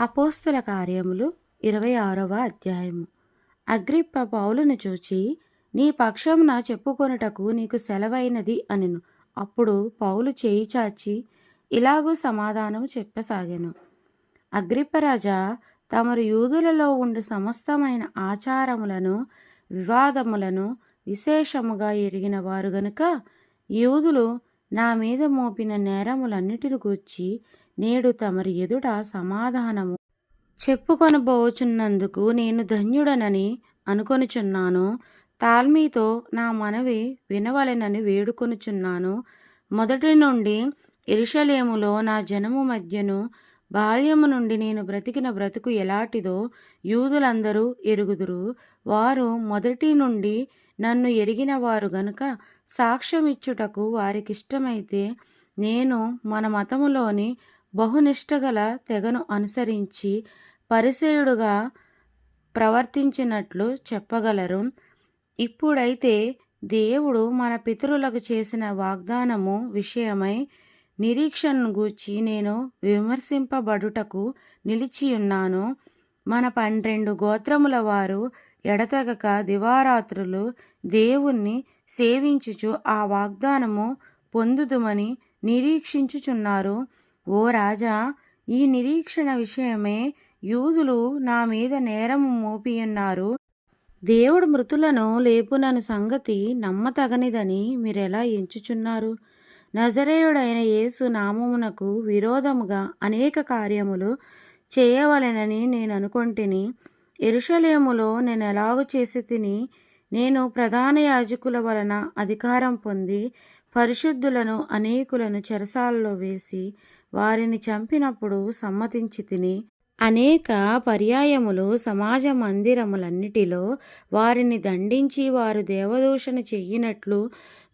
అపోస్తుల కార్యములు ఇరవై ఆరవ అధ్యాయము. అగ్రిప్ప పౌలును చూచి నీ పక్షమున చెప్పుకొనుటకు నీకు సెలవైనది అనెను. అప్పుడు పౌలు చేయి చాచి ఇలాగూ సమాధానం చెప్పసాగాను. అగ్రిప్పరాజా తమరు యూదులలో ఉండు సమస్తమైన ఆచారములను వివాదములను విశేషముగా ఎరిగిన వారు గనుక యూదులు నా మీద మోపిన నేరములన్నిటిని గూర్చి నేడు తమరి ఎదుట సమాధానము చెప్పుకొనబోచున్నందుకు నేను ధన్యుడనని అనుకొనుచున్నాను. తాల్మీతో నా మనవి వినవలెనని వేడుకొనుచున్నాను. మొదటి నుండి ఎరుషలేములో నా జనము మధ్యను బాల్యము నుండి నేను బ్రతికిన బ్రతుకు ఎలాంటిదో యూదులందరూ ఎరుగుదురు. వారు మొదటి నుండి నన్ను ఎరిగిన వారు గనుక సాక్ష్యమిచ్చుటకు వారికిష్టమైతే నేను మన మతములోని బహునిష్టగల తెగను అనుసరించి పరిసేయుడుగా ప్రవర్తించినట్లు చెప్పగలరు. ఇప్పుడైతే దేవుడు మన పితరులకు చేసిన వాగ్దానము విషయమై నిరీక్షణను గూర్చి నేను విమర్శింపబడుటకు నిలిచియున్నాను. మన పన్నెండు గోత్రముల వారు ఎడతెగక దివారాత్రులు దేవుణ్ణి సేవించుచు ఆ వాగ్దానము పొందుదుమని నిరీక్షించుచున్నారు. ఓ రాజా ఈ నిరీక్షణ విషయమే యూదులు నా మీద నేరము మోపియున్నారు. దేవుడు మృతులను లేపునను సంగతి నమ్మతగనిదని మీరెలా ఎంచుచున్నారు? నజరేయుడైన యేసు నామమునకు విరోధముగా అనేక కార్యములు చేయవలెనని నేను అనుకొంటిని. ఎరుషలేములో నేను ఎలాగూ చేసి తిని నేను ప్రధాన యాజకుల వలన అధికారం పొంది పరిశుద్ధులను అనేకులను చెరసాలలో వేసి వారిని చంపినప్పుడు సమ్మతించి తిని అనేక పర్యాయములు సమాజ మందిరములన్నిటిలో వారిని దండించి వారు దేవదూషణ చెయ్యినట్లు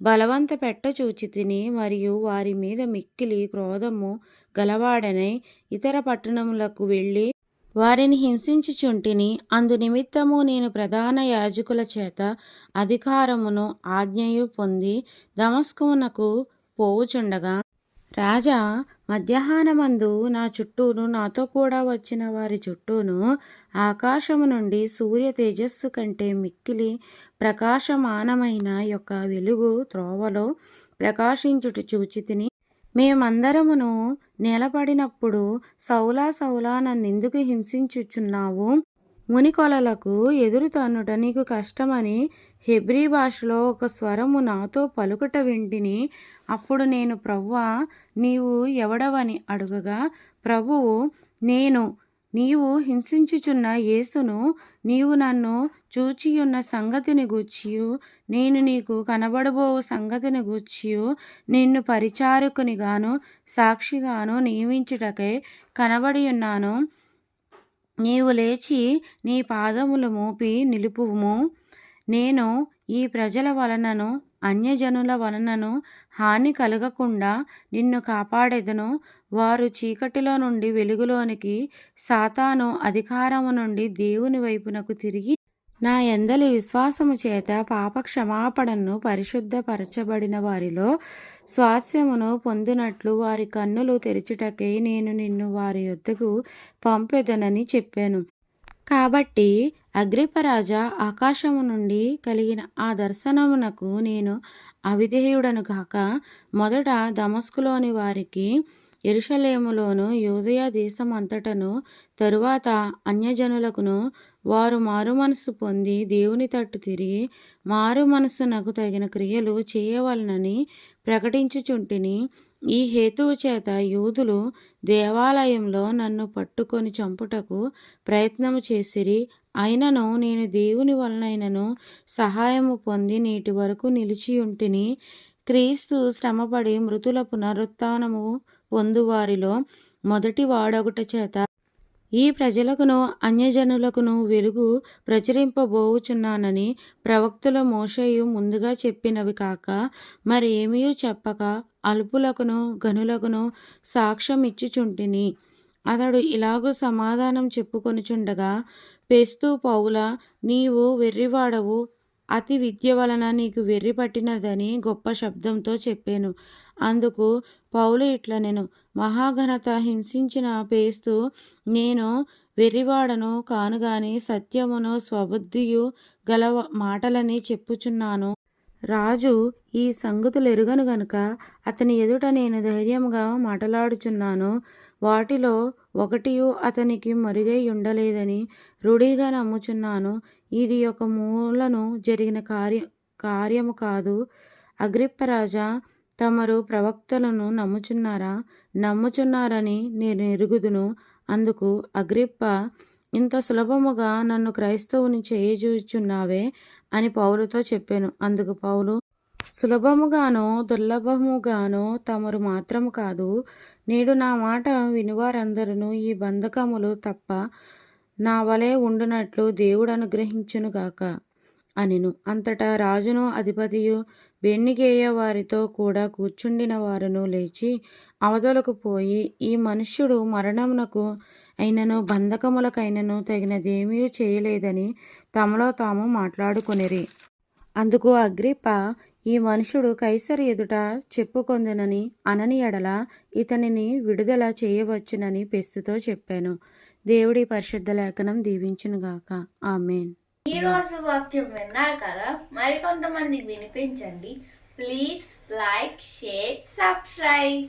బలవంత పెట్ట చూచితిని మరియు వారి మీద మిక్కిలి క్రోధము గలవాడనై ఇతర పట్టణములకు వెళ్ళి వారిని హింసించుచుంటిని. అందు నిమిత్తము నేను ప్రధాన యాజకుల చేత అధికారమును ఆజ్ఞయు పొంది దమస్కమునకు పోవుచుండగా రాజా మధ్యాహ్నమందు నా చుట్టూను నాతో కూడా వచ్చిన వారి చుట్టూను ఆకాశము నుండి సూర్య తేజస్సు కంటే మిక్కిలి ప్రకాశమానమైన యొక్క వెలుగు త్రోవలో ప్రకాశించుట చూచి తిని మేమందరమును నిలబడినప్పుడు సౌలా సౌలా నన్నెందుకు హింసించుచున్నావు? మునికొలలకు ఎదురు తన్నుట నీకు కష్టమని హెబ్రీ భాషలో ఒక స్వరము నాతో పలుకుట వింటిని అప్పుడు నేను ప్రవ్వా నీవు ఎవడవని అడుగగా ప్రభువు నేను నీవు హింసించుచున్న యేసును నీవు నన్ను చూచియున్న సంగతిని గూర్చియు నేను నీకు కనబడబో సంగతిని గూర్చియు నిన్ను పరిచారకునిగాను సాక్షిగాను నియమించుటకై కనబడి ఉన్నాను నీవు లేచి నీ పాదములు మోపి నిలుపుము. నేను ఈ ప్రజల వలనను అన్యజనుల వలనను హాని కలగకుండా నిన్ను కాపాడెదను. వారు చీకటిలో నుండి వెలుగులోనికి సాతాను అధికారము నుండి దేవుని వైపునకు తిరిగి నా ఎందలి విశ్వాసము చేత పాప క్షమాపణను పరిశుద్ధపరచబడిన వారిలో స్వాస్యమును పొందినట్లు వారి కన్నులు తెరచుటకై నేను నిన్ను వారి యొద్దకు పంపెదనని చెప్పాను. కాబట్టి అగ్రిపరాజా ఆకాశము నుండి కలిగిన ఆ దర్శనమునకు నేను అవిధేయుడను కాక మొదట దమస్కులోని వారికి ఎరుషలేములోను యూదయ దేశం అంతటను తరువాత అన్యజనులకును వారు మారు మనసు పొంది దేవుని తట్టు తిరిగి మారు మనస్సునకు తగిన క్రియలు చేయవలనని ప్రకటించుచుంటిని. ఈ హేతువు చేత యూదులు దేవాలయంలో నన్ను పట్టుకొని చంపుటకు ప్రయత్నము చేసిరి. అయినను నేను దేవుని వలనైనను సహాయము పొంది నేటి వరకు నిలిచియుంటిని. క్రీస్తు శ్రమపడి మృతుల పునరుత్నము పొందువారిలో మొదటి వాడొకట చేత ఈ ప్రజలకును అన్యజనులకును వెలుగు ప్రచురింపబోవుచున్నానని ప్రవక్తుల మోషయు ముందుగా చెప్పినవి కాక మరి ఏమీ చెప్పక అల్పులకును గనులకును సాక్ష్యం ఇచ్చుచుంటిని. అతడు ఇలాగూ సమాధానం చెప్పుకొనుచుండగా పెస్తూ పౌల నీవు వెర్రివాడవు. అతి విద్య వలన నీకు వెర్రి పట్టినదని గొప్ప శబ్దంతో చెప్పాను. అందుకు పౌలు ఇట్లా నేను మహాఘనత హింసించిన పేస్తూ నేను వెర్రివాడను కానుగాని సత్యమును స్వబుద్ధియు గల మాటలని చెప్పుచున్నాను. రాజు ఈ సంగతులు ఎరుగను గనుక అతని ఎదుట నేను ధైర్యంగా మాట్లాడుచున్నాను. వాటిలో ఒకటియు అతనికి మరుగై ఉండలేదని రూఢిగా నమ్ముచున్నాను. ఇది ఒక మూలను జరిగిన కార్య కార్యము కాదు. అగ్రిప్పరాజా తమరు ప్రవక్తలను నమ్ముచున్నారా? నమ్ముచున్నారని నేను ఎరుగుదును. అందుకు అగ్రిప్ప ఇంత సులభముగా నన్ను క్రైస్తవుని చేయజూచున్నావే అని పౌలుతో చెప్పాను. అందుకు పౌలు సులభముగానో దుర్లభముగానో తమరు మాత్రము కాదు. నేడు నా మాట వినివారందరూ ఈ బంధకములు తప్ప నా వలె ఉండునట్లు దేవుడు అనుగ్రహించునుగాక. అనిను. అంతటా రాజును అధిపతియు బెన్నిగేయ వారితో కూడా కూర్చుండిన వారును లేచి అవతలకు పోయి ఈ మనుష్యుడు మరణమునకు అయినను బంధకములకైనను తగినదేమీ చేయలేదని తమలో తాము మాట్లాడుకొనిరి. అందుకు అగ్రిప్ప ఈ మనుషుడు కైసరి ఎదుట చెప్పుకొందునని అనని ఎడల ఇతనిని విడుదల చేయవచ్చునని పెస్తుతో చెప్పాను. దేవుడి పరిశుద్ధ లేఖనం దీవించునుగాక. ఆమెన్. ఈ రోజు వాక్యం విన్నారు కదా? మరి కొంతమందికి వినిపించండి. Please like share subscribe